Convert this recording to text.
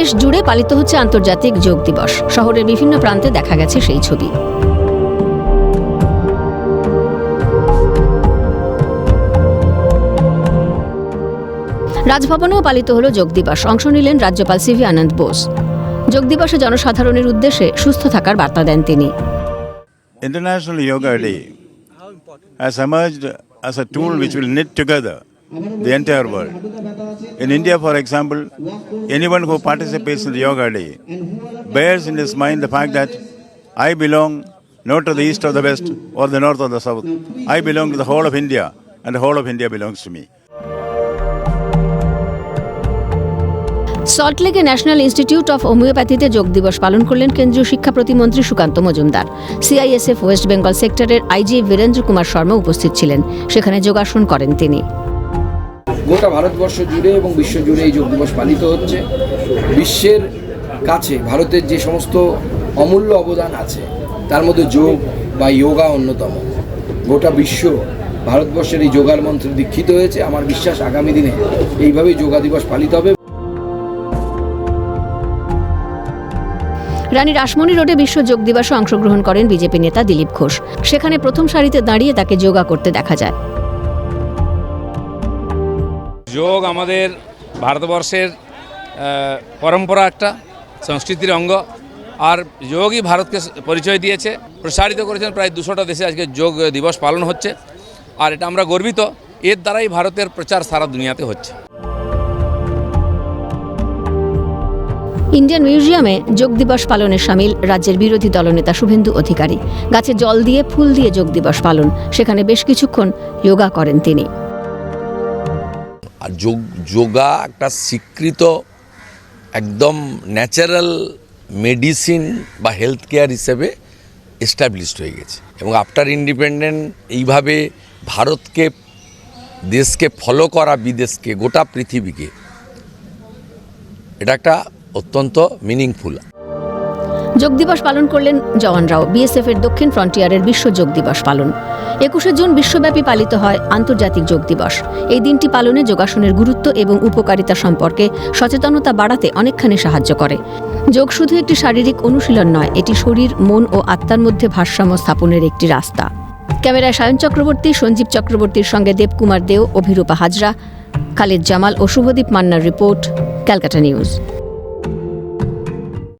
দেশ জুড়ে পালিত হচ্ছে আন্তর্জাতিক যোগ দিবস। শহরের বিভিন্ন প্রান্তে দেখা গেছে সেই ছবি। রাজভবনেও পালিত হল যোগ দিবস। অংশ নিলেন রাজ্যপাল সিভি আনন্দ বোস। যোগ দিবসে জনসাধারণের উদ্দেশ্যে সুস্থ থাকার বার্তা দেন তিনি। International Yoga the entire world. In India, for example, anyone who participates in the Yoga Day bears in his mind the fact that I belong not to the east or the west or the north or the south. I belong to the whole of India, and the whole of India belongs to me. সল্টলেকে national institute of হোমিওপ্যাথিতে যোগ দিবস পালন করলেন কেন্দ্রীয় শিক্ষা প্রতিমন্ত্রী Sukanta Majumdar CISF West Bengal সেক্টরের আইজি বীরেন্দ্র কুমার শর্মা উপস্থিত ছিলেন সেখানে যোগাসন করেন তিনি গোটা ভারতবর্ষ জুড়ে এবং বিশ্ব জুড়ে এই যোগ দিবস পালিত হচ্ছে। বিশ্বের কাছে ভারতের যে সমস্ত অমূল্য অবদান আছে, তার মধ্যে যোগ বা যোগা অন্যতম। গোটা বিশ্ব ভারতবর্ষের এই যোগার মন্ত্রে দীক্ষিত হয়েছে। আমার বিশ্বাস আগামী দিনে এইভাবেই যোগা দিবস পালিত হবে। রানী রাসমণি রোডে বিশ্ব যোগ দিবসে অংশগ্রহণ করেন বিজেপি নেতা দিলীপ ঘোষ। সেখানে প্রথম সারিতে দাঁড়িয়ে তাকে যোগা করতে দেখা যায়। যোগ আমাদের ভারতবর্ষের পরম্পরা একটা, সংস্কৃতির অঙ্গ। আর যোগই ভারতকে পরিচয় দিয়েছে, প্রসারিত করেছেন প্রায় দুশোটা দেশে আজকে যোগ দিবস পালন হচ্ছে। আর এটা আমরা গর্বিত, এর দ্বারাই ভারতের প্রচার সারা দুনিয়াতে হচ্ছে। ইন্ডিয়ান মিউজিয়ামে যোগ দিবস পালনে সামিল রাজ্যের বিরোধী দলনেতা শুভেন্দু অধিকারী। গাছে জল দিয়ে ফুল দিয়ে যোগ দিবস পালন, সেখানে বেশ কিছুক্ষণ যোগা করেন তিনি। আর যোগ, যোগা একটা স্বীকৃত একদম ন্যাচারাল মেডিসিন বা হেলথ কেয়ার হিসেবে এস্টাবলিশড হয়ে গেছে। এবং আফটার ইন্ডিপেন্ডেন্ট এইভাবে ভারতকে, দেশকে ফলো করা, বিদেশকে, গোটা পৃথিবীকে, এটা একটা অত্যন্ত মিনিংফুল যোগ দিবস পালন করলেন জওয়ানরাও। বিএসএফ এর দক্ষিণ ফ্রন্টিয়ারের বিশ্ব যোগ দিবস পালন। একুশে জুন বিশ্বব্যাপী পালিত হয় আন্তর্জাতিক যোগ দিবস। এই দিনটি পালনে যোগাসনের গুরুত্ব এবং উপকারিতা সম্পর্কে সচেতনতা বাড়াতে অনেকখানি সাহায্য করে। যোগ শুধু একটি শারীরিক অনুশীলন নয়, এটি শরীর, মন ও আত্মার মধ্যে ভারসাম্য স্থাপনের একটি রাস্তা। ক্যামেরায় সায়ন চক্রবর্তী, সঞ্জীব চক্রবর্তীর সঙ্গে দেবকুমার দেও, অভিরূপা হাজরা, খালিদ জামাল ও শুভদীপ মান্নার রিপোর্ট, ক্যালকাটা নিউজ।